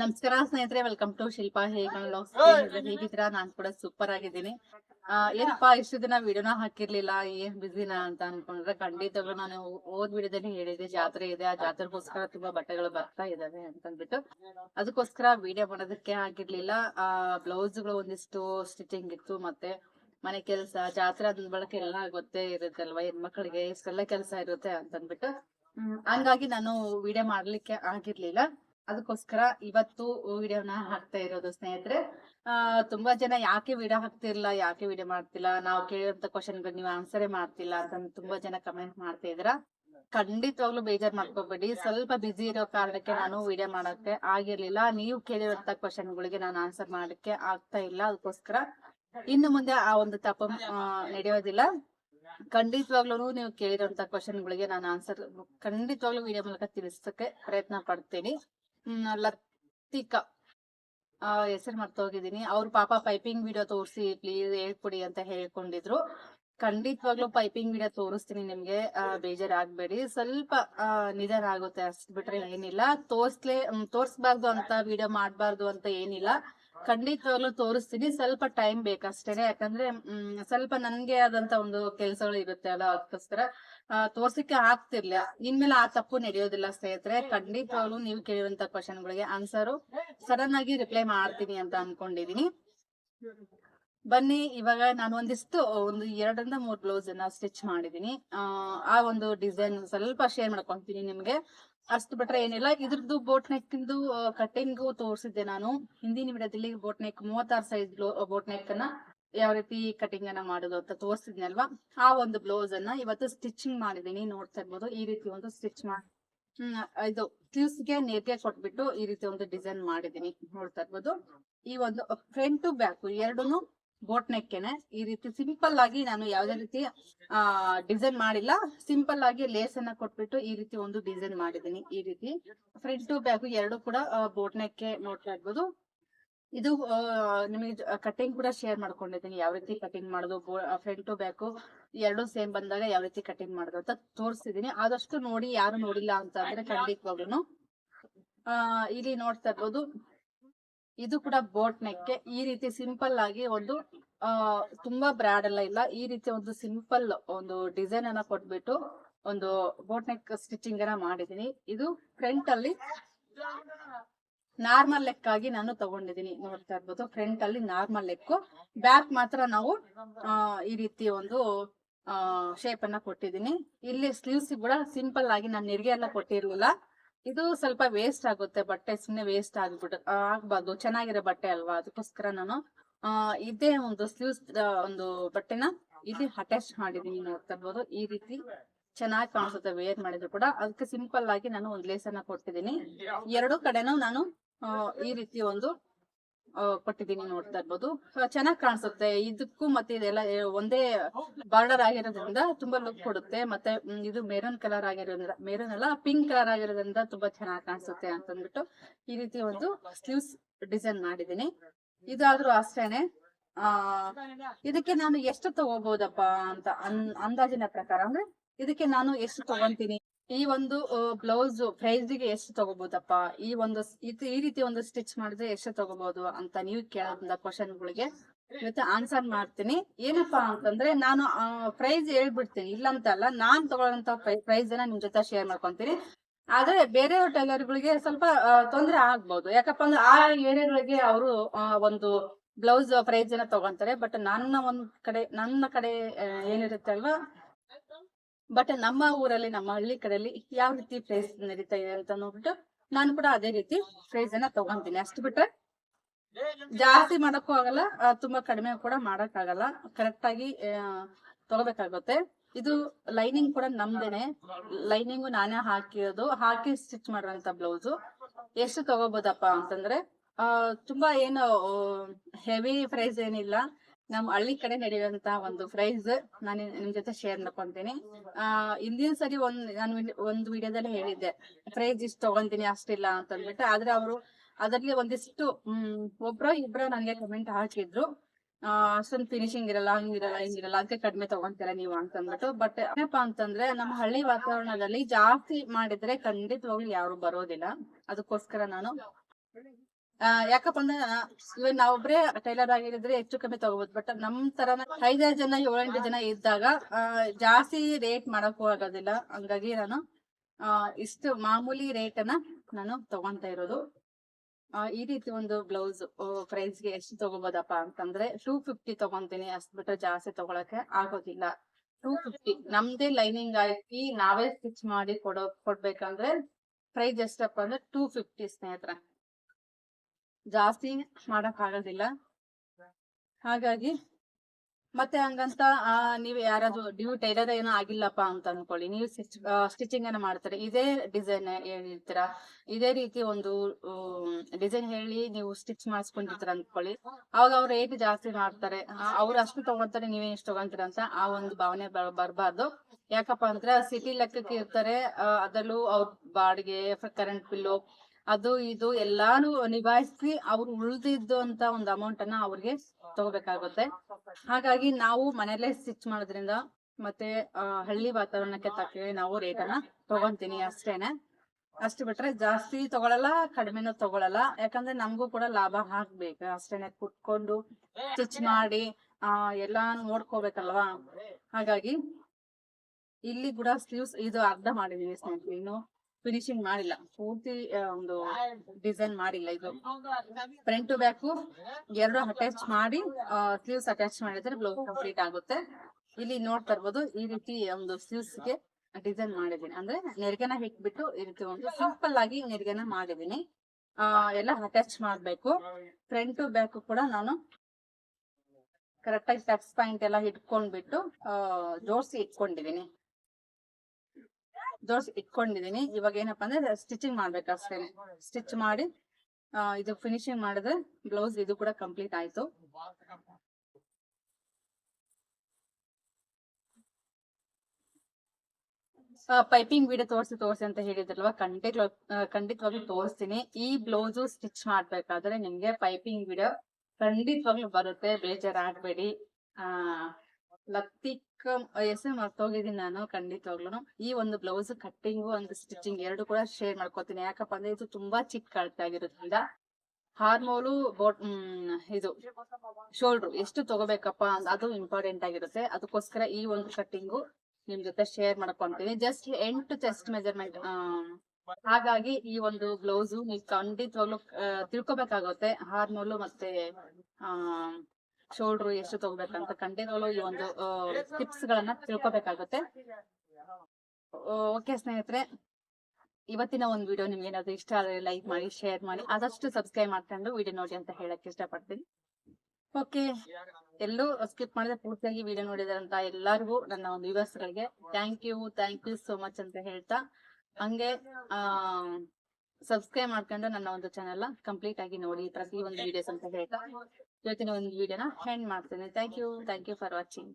ನಮಸ್ಕಾರ ಸ್ನೇಹಿತರೆ welcome to Shilpa ಹೇಗ್ ಹೇಗಿದ್ದೀರಾ? ನಾನ್ ಕೂಡ ಸೂಪರ್ ಆಗಿದ್ದೀನಿ. ಏನಪ್ಪಾ ಇಷ್ಟು ದಿನ ವಿಡಿಯೋನ ಹಾಕಿರ್ಲಿಲ್ಲ ಏನ್ ಬಿಸಿನ ಅಂತ ಅನ್ಕೊಂಡ್ರೆ ಖಂಡಿತ ನಾನು ಓದ್ ವಿಡಿಯೋದಲ್ಲಿ ಹೇಳಿದೆ ಜಾತ್ರೆ ಇದೆ ಆ ಜಾತ್ರೆಗೋಸ್ಕರ ತುಂಬಾ ಬಟ್ಟೆಗಳು ಬರ್ತಾ ಇದಾವೆ ಅಂತಂದ್ಬಿಟ್ಟು. ಅದಕ್ಕೋಸ್ಕರ ವಿಡಿಯೋ ಮಾಡೋದಕ್ಕೆ ಆಗಿರ್ಲಿಲ್ಲ ಆ ಬ್ಲೌಸ್ಗಳು ಒಂದಿಷ್ಟು ಸ್ಟಿಚಿಂಗ್ ಇತ್ತು ಮತ್ತೆ ಮನೆ ಕೆಲಸ ಜಾತ್ರೆ ಅದ್ ಬಳಕೆ ಎಲ್ಲ ಗೊತ್ತೇ ಇರುತ್ತಲ್ವಾ ಹೆಣ್ಮಕ್ಳಿಗೆ ಇಷ್ಟೆಲ್ಲ ಕೆಲಸ ಇರುತ್ತೆ ಅಂತಂದ್ಬಿಟ್ಟು. ಹ್ಮ್ ಹಂಗಾಗಿ ನಾನು ವಿಡಿಯೋ ಮಾಡ್ಲಿಕ್ಕೆ ಆಗಿರ್ಲಿಲ್ಲ. ಅದಕ್ಕೋಸ್ಕರ ಇವತ್ತು ವಿಡಿಯೋನ ಹಾಕ್ತಾ ಇರೋದು ಸ್ನೇಹಿತರೆ. ತುಂಬಾ ಜನ ಯಾಕೆ ವಿಡಿಯೋ ಹಾಕ್ತಿರ್ಲಿಲ್ಲ, ಯಾಕೆ ವಿಡಿಯೋ ಮಾಡ್ತಿಲ್ಲ, ನಾವು ಕೇಳಿದಂತ ಕ್ವಶನ್ ನೀವು ಆನ್ಸರೇ ಮಾಡ್ತಿಲ್ಲ ಅಂತ ತುಂಬಾ ಜನ ಕಮೆಂಟ್ ಮಾಡ್ತಾ ಇದ್ರ ಖಂಡಿತವಾಗ್ಲೂ ಬೇಜಾರ್ ಮಾಡ್ಕೋಬೇಡಿ. ಸ್ವಲ್ಪ ಬಿಸಿ ಇರೋ ಕಾರಣಕ್ಕೆ ನಾನು ವಿಡಿಯೋ ಮಾಡಕ್ಕೆ ಆಗಿರ್ಲಿಲ್ಲ. ನೀವು ಕೇಳಿರುವಂತ ಕ್ವಶನ್ ಗಳಿಗೆ ನಾನು ಆನ್ಸರ್ ಮಾಡಕ್ಕೆ ಆಗ್ತಾ ಇಲ್ಲ. ಅದಕ್ಕೋಸ್ಕರ ಇನ್ನು ಮುಂದೆ ಆ ಒಂದು ತಪ್ಪು ನಡೆಯೋದಿಲ್ಲ. ಖಂಡಿತವಾಗ್ಲೂ ನೀವು ಕೇಳಿರುವಂತ ಕ್ವಶನ್ ಗಳಿಗೆ ನಾನು ಆನ್ಸರ್ ಖಂಡಿತವಾಗ್ಲೂ ವಿಡಿಯೋ ಮೂಲಕ ತಿಳಿಸಕ್ಕೆ ಪ್ರಯತ್ನ ಪಡ್ತೀನಿ. ಲತ್ತಿಕಾ ಹೆಸರು ಮರ್ತೋಗಿದ್ದೀನಿ ಅವ್ರು ಪಾಪ ಪೈಪಿಂಗ್ ವಿಡಿಯೋ ತೋರಿಸಿ ಪ್ಲೀಸ್ ಹೇಳ್ಕೊಡಿ ಅಂತ ಹೇಳ್ಕೊಂಡಿದ್ರು. ಖಂಡಿತವಾಗ್ಲೂ ಪೈಪಿಂಗ್ ವಿಡಿಯೋ ತೋರಿಸ್ತೀನಿ ನಿಮ್ಗೆ. ಬೇಜಾರಾಗ್ಬೇಡಿ. ಸ್ವಲ್ಪ ನಿಧಾನ ಆಗುತ್ತೆ ಅಷ್ಟ್ ಬಿಟ್ರೆ ಏನಿಲ್ಲ. ತೋರ್ಸ್ಲೆ ತೋರ್ಸ್ಬಾರ್ದು ಅಂತ ವಿಡಿಯೋ ಮಾಡ್ಬಾರ್ದು ಅಂತ ಏನಿಲ್ಲ. ಖಂಡಿತವಾಗ್ಲೂ ತೋರಿಸ್ತೀನಿ. ಸ್ವಲ್ಪ ಟೈಮ್ ಬೇಕಷ್ಟೇನೆ. ಯಾಕಂದ್ರೆ, ಹ್ಮ್, ಸ್ವಲ್ಪ ನನ್ಗೆ ಆದಂತ ಒಂದು ಕೆಲ್ಸಗಳು ಇರುತ್ತೆ ಅಲ್ಲ ಅದಕ್ಕೋಸ್ಕರ. ತೋರ್ಸಕ್ಕೆ ಆಗ್ತಿರ್ಲಿಲ್ಲ. ಇನ್ಮೇಲೆ ಆ ತಪ್ಪು ನಡೆಯೋದಿಲ್ಲ ಸ್ನೇಹಿತರೆ. ಖಂಡಿತವಾಗ್ಲೂ ನೀವು ಕೇಳಿರುವಂತ ಕ್ವಶನ್ಗಳಿಗೆ ಆನ್ಸರ್ ಸಡನ್ ಆಗಿ ರಿಪ್ಲೈ ಮಾಡ್ತೀನಿ ಅಂತ ಅನ್ಕೊಂಡಿದೀನಿ. ಬನ್ನಿ, ಇವಾಗ ನಾನು ಒಂದಿಷ್ಟು, ಒಂದು ಎರಡರಿಂದ ಮೂರ್ ಬ್ಲೌಸ್ ಅನ್ನ ಸ್ಟಿಚ್ ಮಾಡಿದೀನಿ. ಆ ಒಂದು ಡಿಸೈನ್ ಸ್ವಲ್ಪ ಶೇರ್ ಮಾಡ್ಕೊಂತೀನಿ ನಿಮ್ಗೆ. ಅಷ್ಟು ಬಿಟ್ರೆ ಏನಿಲ್ಲ. ಇದ್ರದ್ದು ಬೋಟ್ ನೆಕ್ ಕಟ್ಟಿಂಗ್ ತೋರಿಸಿದ್ದೆ ನಾನು. ಹಿಂದಿನ ವಿಡಿಯೋದಲ್ಲಿ ಬೋಟ್ ನೆಕ್ ಮೂವತ್ತಾರು ಸೈಜ್ ಬೋಟ್ ನೆಕ್ ಅನ್ನ ಯಾವ ರೀತಿ ಕಟಿಂಗ್ ಅನ್ನ ಮಾಡೋದು ಅಂತ ತೋರಿಸಿದ್ನಲ್ವಾ? ಆ ಒಂದು ಬ್ಲೌಸ್ ಅನ್ನ ಇವತ್ತು ಸ್ಟಿಚಿಂಗ್ ಮಾಡಿದೀನಿ. ನೋಡ್ತಾ ಇರ್ಬೋದು. ಈ ರೀತಿ ಒಂದು ಸ್ಟಿಚ್ ಮಾಡಿ ಇದು ಸ್ಲೀವ್ಸ್ಗೆ ನೇರ್ಗೆ ಕೊಟ್ಬಿಟ್ಟು ಈ ರೀತಿ ಒಂದು ಡಿಸೈನ್ ಮಾಡಿದೀನಿ. ನೋಡ್ತಾ ಇರ್ಬೋದು. ಈ ಒಂದು ಫ್ರಂಟ್ ಟು ಬ್ಯಾಕ್ ಎರಡೂನು ಬೋಟ್ ನೆಕ್ಕೆನೆ ಈ ರೀತಿ ಸಿಂಪಲ್ ಆಗಿ ನಾನು ಯಾವ್ದೇ ರೀತಿ ಡಿಸೈನ್ ಮಾಡಿಲ್ಲ. ಸಿಂಪಲ್ ಆಗಿ ಲೇಸ್ ಅನ್ನ ಕೊಟ್ಬಿಟ್ಟು ಈ ರೀತಿ ಒಂದು ಡಿಸೈನ್ ಮಾಡಿದೀನಿ ಈ ರೀತಿ ಫ್ರಂಟ್ ಟು ಬ್ಯಾಕ್ ಎರಡು ಕೂಡ ಬೋಟ್ ನೆಕ್ಕೆ ನೋಡ್ತಾ ಇರ್ಬೋದು. ಇದು ನಿಮಗೆ ಕಟಿಂಗ್ ಕೂಡ ಶೇರ್ ಮಾಡ್ಕೊಂಡಿದ್ದೀನಿ. ಯಾವ ರೀತಿ ಕಟಿಂಗ್ ಮಾಡೋದು ಫ್ರಂಟ್ ಟು ಬ್ಯಾಕ್ ಎರಡು ಸೇಮ್ ಬಂದಾಗ ಯಾವ ರೀತಿ ಕಟಿಂಗ್ ಮಾಡೋದು ಅಂತ ತೋರಿಸಿದೀನಿ ಆದಷ್ಟು ನೋಡಿ ಯಾರು ನೋಡಿಲ್ಲ ಅಂತ ಅಂದ್ರೆ ಖಂಡಿತವಾಗ್ಲೂ. ಇಲ್ಲಿ ನೋಡ್ತಾ ಇರ್ಬೋದು. ಇದು ಕೂಡ ಬೋಟ್ ನೆಕ್ ಈ ರೀತಿ ಸಿಂಪಲ್ ಆಗಿ ಒಂದು ತುಂಬಾ ಬ್ರಾಡ್ ಎಲ್ಲ ಇಲ್ಲ. ಈ ರೀತಿ ಒಂದು ಸಿಂಪಲ್ ಒಂದು ಡಿಸೈನ್ ಅನ್ನ ಕೊಟ್ಬಿಟ್ಟು ಒಂದು ಬೋಟ್ ನೆಕ್ ಸ್ಟಿಚಿಂಗ್ ಅನ್ನ ಮಾಡಿದೀನಿ ಇದು ಫ್ರಂಟ್ ಅಲ್ಲಿ ನಾರ್ಮಲ್ ಲೆಕ್ ಆಗಿ ನಾನು ತಗೊಂಡಿದೀನಿ ನೋಡ್ತಾ ಇರ್ಬೋದು ಫ್ರಂಟ್ ಅಲ್ಲಿ ನಾರ್ಮಲ್ ಲೆಕ್ ಬ್ಯಾಕ್ ಮಾತ್ರ ನಾವು ಈ ರೀತಿ ಒಂದು ಶೇಪ್ ಅನ್ನ ಕೊಟ್ಟಿದ್ದೀನಿ. ಇಲ್ಲಿ ಸ್ಲೀವ್ಸ್ ಕೂಡ ಸಿಂಪಲ್ ಆಗಿ ನಾನು ನೆರಿಗೆ ಎಲ್ಲ ಕೊಟ್ಟಿರ್ಲಿಲ್ಲ. ಇದು ಸ್ವಲ್ಪ ವೇಸ್ಟ್ ಆಗುತ್ತೆ, ಬಟ್ಟೆ ಸುಮ್ನೆ ವೇಸ್ಟ್ ಆಗ್ಬಿಟ್ಟು, ಆಗ್ಬಾರ್ದು, ಚೆನ್ನಾಗಿರೋ ಬಟ್ಟೆ ಅಲ್ವಾ? ಅದಕ್ಕೋಸ್ಕರ ನಾನು ಇದೇ ಒಂದು ಸ್ಲೀವ್ಸ್ ಒಂದು ಬಟ್ಟೆನ ಇಲ್ಲಿ ಅಟ್ಯಾಚ್ ಮಾಡಿದೀನಿ ನೋಡ್ತಾ ಈ ರೀತಿ ಚೆನ್ನಾಗಿ ಕಾಣಿಸುತ್ತೆ ವೇರ್ ಮಾಡಿದ್ರು ಕೂಡ. ಅದಕ್ಕೆ ಸಿಂಪಲ್ ಆಗಿ ನಾನು ಒಂದು ಲೇಸನ್ನ ಕೊಟ್ಟಿದ್ದೀನಿ. ಎರಡು ಕಡೆನೂ ನಾನು ಈ ರೀತಿ ಒಂದು ಕೊಟ್ಟಿದ್ದೀನಿ ನೋಡ್ತಾ ಇರ್ಬೋದು. ಚೆನ್ನಾಗಿ ಕಾಣಿಸುತ್ತೆ. ಇದಕ್ಕೂ ಮತ್ತೆ ಇದೆಲ್ಲ ಒಂದೇ ಬಾರ್ಡರ್ ಆಗಿರೋದ್ರಿಂದ ತುಂಬಾ ಲುಕ್ ಕೊಡುತ್ತೆ. ಮತ್ತೆ ಇದು ಮೆರೂನ್ ಕಲರ್ ಆಗಿರೋದ್ರಿಂದ ಮೆರೂನ್ ಅಲ್ಲ ಪಿಂಕ್ ಕಲರ್ ಆಗಿರೋದ್ರಿಂದ ತುಂಬಾ ಚೆನ್ನಾಗಿ ಕಾಣಿಸುತ್ತೆ ಅಂತಂದ್ಬಿಟ್ಟು ಈ ರೀತಿ ಒಂದು ಸ್ಲೀವ್ಸ್ ಡಿಸೈನ್ ಮಾಡಿದೀನಿ ಇದಾದ್ರೂ ಅಷ್ಟೇನೆ. ಆ, ಇದಕ್ಕೆ ನಾನು ಎಷ್ಟು ತಗೋಬಹುದಪ್ಪ ಅಂತ ಅಂದಾಜಿನ ಪ್ರಕಾರ. ಅಂದ್ರೆ ಇದಕ್ಕೆ ನಾನು ಎಷ್ಟು ತಗೊಂತೀನಿ? ಈ ಒಂದು ಬ್ಲೌಸ್ ಪ್ರೈಸ್ಗೆ ಎಷ್ಟು ತಗೋಬಹುದಪ್ಪ ಈ ಒಂದು ಈ ರೀತಿ ಒಂದು ಸ್ಟಿಚ್ ಮಾಡಿದ್ರೆ ಎಷ್ಟು ತಗೋಬಹುದು ಅಂತ ನೀವು ಕೇಳೋದ ಕ್ವಶನ್ ಗಳಿಗೆ ಇವತ್ತು ಆನ್ಸರ್ ಮಾಡ್ತೀನಿ. ಏನಪ್ಪಾ ಅಂತಂದ್ರೆ ನಾನು ಪ್ರೈಸ್ ಹೇಳ್ಬಿಡ್ತೀನಿ. ಇಲ್ಲ ಅಂತ ಅಲ್ಲ ನಾನ್ ತಗೊಳ್ಳೋಂತ ಪ್ರೈಸ್ ಅನ್ನ ನಿಮ್ ಜೊತೆ ಶೇರ್ ಮಾಡ್ಕೊಂತೀನಿ. ಆದ್ರೆ ಬೇರೆ ಟೈಲರ್ ಗಳಿಗೆ ಸ್ವಲ್ಪ ತೊಂದ್ರೆ ಆಗ್ಬಹುದು ಯಾಕಪ್ಪ ಅಂದ್ರೆ ಆ ಏರಿಯಾಗಳಿಗೆ ಅವರು ಒಂದು ಬ್ಲೌಸ್ ಪ್ರೈಸ್ ಅನ್ನ ತಗೊಂತಾರೆ. ಬಟ್ ನನ್ನ ಒಂದ್ ಕಡೆ, ನನ್ನ ಕಡೆ ಏನಿರುತ್ತೆ ಅಲ್ವಾ? ಬಟ್ ನಮ್ಮ ಊರಲ್ಲಿ, ನಮ್ಮ ಹಳ್ಳಿ ಕಡೆಯಲ್ಲಿ ಯಾವ ರೀತಿ ಪ್ರೈಸ್ ನಡೀತಾ ಇದೆ ಅಂತ ನೋಡ್ಬಿಟ್ಟು ನಾನು ಕೂಡ ಅದೇ ರೀತಿ ಪ್ರೈಸ್ ಅನ್ನ ತಗೊಂತೀನಿ. ಅಷ್ಟು ಬಿಟ್ರೆ ಜಾಸ್ತಿ ಮಾಡಕ್ಕೂ ಆಗಲ್ಲ ತುಂಬಾ ಕಡಿಮೆ ಕೂಡ ಮಾಡಕ್ ಆಗಲ್ಲ ಕರೆಕ್ಟ್ ಆಗಿ ತಗೋಬೇಕಾಗುತ್ತೆ. ಇದು ಲೈನಿಂಗ್ ಕೂಡ ನಮ್ದೇನೆ. ಲೈನಿಂಗ್ ನಾನೇ ಹಾಕಿರೋದು. ಹಾಕಿ ಸ್ಟಿಚ್ ಮಾಡುವಂತ ಬ್ಲೌಸ್ ಎಷ್ಟು ತಗೋಬೋದಪ್ಪ ಅಂತಂದ್ರೆ ತುಂಬಾ ಏನು ಹೆವಿ ಪ್ರೈಸ್ ಏನಿಲ್ಲ. ನಮ್ ಹಳ್ಳಿ ಕಡೆ ನಡೆಯುವಂತ ಒಂದು ಪ್ರೈಸ್ ನಾನು ನಿಮ್ ಜೊತೆ ಶೇರ್ ಮಾಡ್ಕೊಂತೀನಿ. ಆ, ಹಿಂದಿನ ಸರಿ ಒಂದ್, ನಾನು ಒಂದು ವಿಡಿಯೋದಲ್ಲಿ ಹೇಳಿದ್ದೆ. ಪ್ರೈಸ್ ಇಷ್ಟು ತಗೊಂತೀನಿ, ಅಷ್ಟಿಲ್ಲ ಅಂತ ಅಂದ್ಬಿಟ್ಟು. ಆದ್ರೆ ಅವರು ಅದರಲ್ಲಿ ಒಂದಿಷ್ಟು, ಹ್ಮ್, ಒಬ್ರೋ ಇಬ್ರೋ ನನ್ಗೆ ಕಮೆಂಟ್ ಹಾಕಿದ್ರು. ಆ ಅಷ್ಟೊಂದು ಫಿನಿಶಿಂಗ್ ಇರಲ್ಲ ಹಂಗಿರಲ್ಲ ಹಿಂಗಿರಲ್ಲ ಅದಕ್ಕೆ ಕಡಿಮೆ ತಗೊಂತೀರಾ ನೀವು ಅಂತ ಅಂದ್ಬಿಟ್ಟು. ಬಟ್ ಏನಪ್ಪಾ ಅಂತಂದ್ರೆ ನಮ್ಮ ಹಳ್ಳಿ ವಾತಾವರಣದಲ್ಲಿ ಜಾಸ್ತಿ ಮಾಡಿದ್ರೆ ಖಂಡಿತವಾಗ್ಲು ಯಾರು ಬರೋದಿಲ್ಲ. ಅದಕ್ಕೋಸ್ಕರ ನಾನು ಯಾಕಪ್ಪ ಅಂದ್ರೆ ಇವಾಗ ನಾವೊಬ್ರೇ ಟೈಲರ್ ಆಗಿರಿದ್ರೆ ಹೆಚ್ಚು ಕಮ್ಮಿ ತಗೋಬಹುದು ಬಟ್ ನಮ್ ತರ ಐದಾರು ಜನ, ಏಳೆಂಟು ಜನ ಇದ್ದಾಗ ಜಾಸ್ತಿ ರೇಟ್ ಮಾಡಕ್ಕೂ ಆಗೋದಿಲ್ಲ. ಹಂಗಾಗಿ ನಾನು ಇಷ್ಟು ಮಾಮೂಲಿ ರೇಟ್ ಅನ್ನ ನಾನು ತಗೊಂತ ಇರೋದು. ಈ ರೀತಿ ಒಂದು ಬ್ಲೌಸ್ ಪ್ರೈಸ್ಗೆ ಎಷ್ಟು ತಗೋಬೋದಪ್ಪ ಅಂತಂದ್ರೆ ಟೂ ಫಿಫ್ಟಿ ತಗೊಂತೀನಿ. ಅಷ್ಟ್ ಬಿಟ್ರೆ ಜಾಸ್ತಿ ತಗೊಳಕ್ಕೆ ಆಗೋದಿಲ್ಲ. ಟೂ ಫಿಫ್ಟಿ ನಮ್ದೇ ಲೈನಿಂಗ್ ಹಾಕಿ ನಾವೇ ಸ್ಟಿಚ್ ಮಾಡಿ ಕೊಡೋ, ಕೊಡ್ಬೇಕಂದ್ರೆ ಪ್ರೈಸ್ ಎಷ್ಟಪ್ಪ ಅಂದ್ರೆ ಟೂ ಫಿಫ್ಟಿ ಸ್ನೇಹಿತರ. ಜಾಸ್ತಿ ಮಾಡಕ್ ಆಗೋದಿಲ್ಲ ಹಾಗಾಗಿ ಮತ್ತೆ ಹಂಗಂತ ಆ, ನೀವ್ ಯಾರಾದ್ರೂ ಡ್ಯೂ ಟೈಲರ್ ಏನೋ ಆಗಿಲ್ಲಪ್ಪ ಅಂತ ಅನ್ಕೊಳ್ಳಿ. ನೀವು ಸ್ಟಿಚಿಂಗ್ ಏನೋ ಮಾಡ್ತಾರೆ. ಇದೇ ಡಿಸೈನ್ ಹೇಳಿರ್ತೀರಾ? ಇದೇ ರೀತಿ ಒಂದು ಡಿಸೈನ್ ಹೇಳಿ ನೀವು ಸ್ಟಿಚ್ ಮಾಡಿಸ್ಕೊಂಡಿರ್ತೀರ ಅನ್ಕೊಳ್ಳಿ. ಅವಾಗ ಅವ್ರ ರೇಟ್ ಜಾಸ್ತಿ ಮಾಡ್ತಾರೆ. ಅವ್ರು ಅಷ್ಟು ತಗೊಂತಾರೆ ನೀವೇ ಇಷ್ಟು ತಗೊಂತೀರ ಅಂತ ಆ ಒಂದು ಭಾವನೆ ಬರಬಾರ್ದು. ಯಾಕಪ್ಪ ಅಂದ್ರೆ ಸಿಟಿ ಲೆಕ್ಕಕ್ಕೆ ಇರ್ತಾರೆ. ಅದರಲ್ಲೂ ಅವ್ರ ಬಾಡಿಗೆ ಕರೆಂಟ್ ಬಿಲ್ಲು ಅದು ಇದು ಎಲ್ಲಾನು ನಿಭಾಯಿಸಿ ಅವ್ರು ಉಳಿದಿದ್ದು ಅಂತ ಒಂದು ಅಮೌಂಟ್ ಅನ್ನ ಅವ್ರಿಗೆ ತಗೋಬೇಕಾಗುತ್ತೆ. ಹಾಗಾಗಿ ನಾವು ಮನೆಯಲ್ಲೇ ಸ್ಟಿಚ್ ಮಾಡೋದ್ರಿಂದ ಮತ್ತೆ ಹಳ್ಳಿ ವಾತಾವರಣಕ್ಕೆ ತಕ್ಕ ನಾವು ರೇಟ್ ಅನ್ನ ತಗೊಂತೀನಿ ಅಷ್ಟೇನೆ. ಅಷ್ಟು ಬಿಟ್ರೆ ಜಾಸ್ತಿ ತಗೊಳಲ್ಲ, ಕಡಿಮೆನೂ ತಗೊಳಲ್ಲ. ಯಾಕಂದ್ರೆ ನಮಗೂ ಕೂಡ ಲಾಭ ಹಾಕ್ಬೇಕು ಅಷ್ಟೇನೆ ಕುಟ್ಕೊಂಡು ಸ್ಟಿಚ್ ಮಾಡಿ, ಆ ಎಲ್ಲಾ ನೋಡ್ಕೋಬೇಕಲ್ವಾ? ಹಾಗಾಗಿ ಇಲ್ಲಿ ಕೂಡ ಸ್ಲೀವ್ಸ್ ಇದು ಅರ್ಧ ಮಾಡಿದೀನಿ ಸ್ನೇಹಿತರೆ. ಇನ್ನು ಫಿನಿಶಿಂಗ್ ಮಾಡಿಲ್ಲ. ಪೂರ್ತಿ ಒಂದು ಡಿಸೈನ್ ಮಾಡಿಲ್ಲ ಇದು. ಫ್ರಂಟ್ ಟು ಬ್ಯಾಕ್ ಎರಡು ಅಟ್ಯಾಚ್ ಮಾಡಿ ಸ್ಲೀವ್ಸ್ ಅಟ್ಯಾಚ್ ಮಾಡಿದ್ರೆ ಬ್ಲೌಸ್ ಕಂಪ್ಲೀಟ್ ಆಗುತ್ತೆ. ಇಲ್ಲಿ ನೋಡ್ತಾ ಇರ್ಬೋದು ಈ ರೀತಿ ಒಂದು ಸ್ಲೀವ್ಸ್ಗೆ ಡಿಸೈನ್ ಮಾಡಿದೀನಿ ಅಂದ್ರೆ ನೆರಿಗೆನ ಇಟ್ಬಿಟ್ಟು ಈ ರೀತಿ ಒಂದು ಸಿಂಪಲ್ ಆಗಿ ನೆರಿಗೆನ ಮಾಡಿದೀನಿ ಆ ಎಲ್ಲ ಅಟ್ಯಾಚ್ ಮಾಡ್ಬೇಕು. ಫ್ರಂಟ್ ಟು ಬ್ಯಾಕ್ ಕೂಡ ನಾನು ಕರೆಕ್ಟ್ ಆಗಿ ಟಚ್ ಪಾಯಿಂಟ್ ಎಲ್ಲ ಇಟ್ಕೊಂಡ್ಬಿಟ್ಟು ಜೋಡಿಸಿ ಇಟ್ಕೊಂಡಿದ್ದೀನಿ. ಇಟ್ಕೊಂಡಿದೀನಿ ಜೋಡ್ಸಿ ಇಟ್ಕೊಂಡಿದೀನಿ. ಇವಾಗ ಏನಪ್ಪಾ ಅಂದ್ರೆ ಸ್ಟಿಚಿಂಗ್ ಮಾಡ್ಬೇಕು ಅಷ್ಟೇನೆ ಸ್ಟಿಚ್ ಮಾಡಿ ಇದು ಫಿನಿಶಿಂಗ್ ಮಾಡಿದ್ರೆ ಬ್ಲೌಸ್ ಇದು ಕೂಡ ಕಂಪ್ಲೀಟ್ ಆಯ್ತು. ಪೈಪಿಂಗ್ ವಿಡಿಯೋ ತೋರಿಸಿ ತೋರಿಸಿ ಅಂತ ಹೇಳಿದ್ರಲ್ವಾ? ಖಂಡಿತ ಖಂಡಿತವಾಗ್ಲೂ ತೋರಿಸ್ತೀನಿ. ಈ ಬ್ಲೌಸು ಸ್ಟಿಚ್ ಮಾಡ್ಬೇಕಾದ್ರೆ ನಿಮ್ಗೆ ಪೈಪಿಂಗ್ ವಿಡಿಯೋ ಖಂಡಿತವಾಗ್ಲೂ ಬರುತ್ತೆ. ಬೇಜಾರಾಗ್ಬೇಡಿ. ಆ ಲತ್ತಿಕ್ ಹೆಸರು ಮರ್ತೋಗಿದ್ದೀನಿ ನಾನು ಖಂಡಿತವಾಗ್ಲೂ ಈ ಒಂದು ಬ್ಲೌಸ್ ಕಟ್ಟಿಂಗು ಒಂದು ಸ್ಟಿಚಿಂಗ್ ಎರಡು ಕೂಡ ಶೇರ್ ಮಾಡ್ಕೊತೀನಿ. ಯಾಕಪ್ಪ ಅಂದ್ರೆ ಇದು ತುಂಬಾ ಚಿಕ್ಕ ಕಳತೆ ಆಗಿರೋದ್ರಿಂದ ಹಾರ್ಮೋಲು ಬೋಟ್ ಇದು ಶೋಲ್ಡ್ರು ಎಷ್ಟು ತಗೋಬೇಕಪ್ಪ ಅದು ಇಂಪಾರ್ಟೆಂಟ್ ಆಗಿರುತ್ತೆ. ಅದಕ್ಕೋಸ್ಕರ ಈ ಒಂದು ಕಟ್ಟಿಂಗು ನಿಮ್ ಜೊತೆ ಶೇರ್ ಮಾಡ್ಕೊಂತೀನಿ. ಜಸ್ಟ್ ಎಂಟು ಚೆಸ್ಟ್ ಮೆಜರ್ಮೆಂಟ್ ಹಾಗಾಗಿ ಈ ಒಂದು ಬ್ಲೌಸು ನೀವು ಖಂಡಿತವಾಗ್ಲು ತಿಳ್ಕೊಬೇಕಾಗುತ್ತೆ. ಹಾರ್ಮೋಲು ಮತ್ತೆ, ಆ ಶೋಲ್ಡ್ರು ಎಷ್ಟು ತಗೋಬೇಕಂತ ಖಂಡಿತವಾಗ್ಲೂ ಈ ಒಂದು ಟಿಪ್ಸ್ ಗಳನ್ನ ತಿಳ್ಕೊಬೇಕಾಗುತ್ತೆ. ಓಕೆ ಸ್ನೇಹಿತರೆ, ಇವತ್ತಿನ ಒಂದು ವಿಡಿಯೋ ನಿಮ್ಗೆ ಏನಾದ್ರು ಇಷ್ಟ ಆದರೆ ಲೈಕ್ ಮಾಡಿ, ಶೇರ್ ಮಾಡಿ, ಆದಷ್ಟು ಸಬ್ಸ್ಕ್ರೈಬ್ ಮಾಡ್ಕೊಂಡು ವಿಡಿಯೋ ನೋಡಿ ಅಂತ ಹೇಳಕ್ ಇಷ್ಟಪಡ್ತೀನಿ. ಓಕೆ, ಎಲ್ಲೂ ಸ್ಕಿಪ್ ಮಾಡಿದ್ರೆ ಪೂರ್ತಿಯಾಗಿ ವಿಡಿಯೋ ನೋಡಿದಾರಂತ ಎಲ್ಲರಿಗೂ ನನ್ನ ಒಂದು ವ್ಯೂವರ್ಸ್ ಗಳಿಗೆ thank you thank you so much ಅಂತ ಹೇಳ್ತಾ, ಹಂಗೆ, ಆ, ಸಬ್ಸ್ಕ್ರೈಬ್ ಮಾಡ್ಕೊಂಡು ನನ್ನ ಒಂದು ಚಾನೆಲ್ ಕಂಪ್ಲೀಟ್ ಆಗಿ ನೋಡಿ ಪ್ರತಿ ಒಂದು ವಿಡಿಯೋಸ್ ಅಂತ ಹೇಳ್ತಾ. ಇವತ್ತಿನ ಒಂದು ವಿಡಿಯೋನ ಹೆಂಡ್ ಮಾಡ್ತೇನೆ. Thank you thank you for watching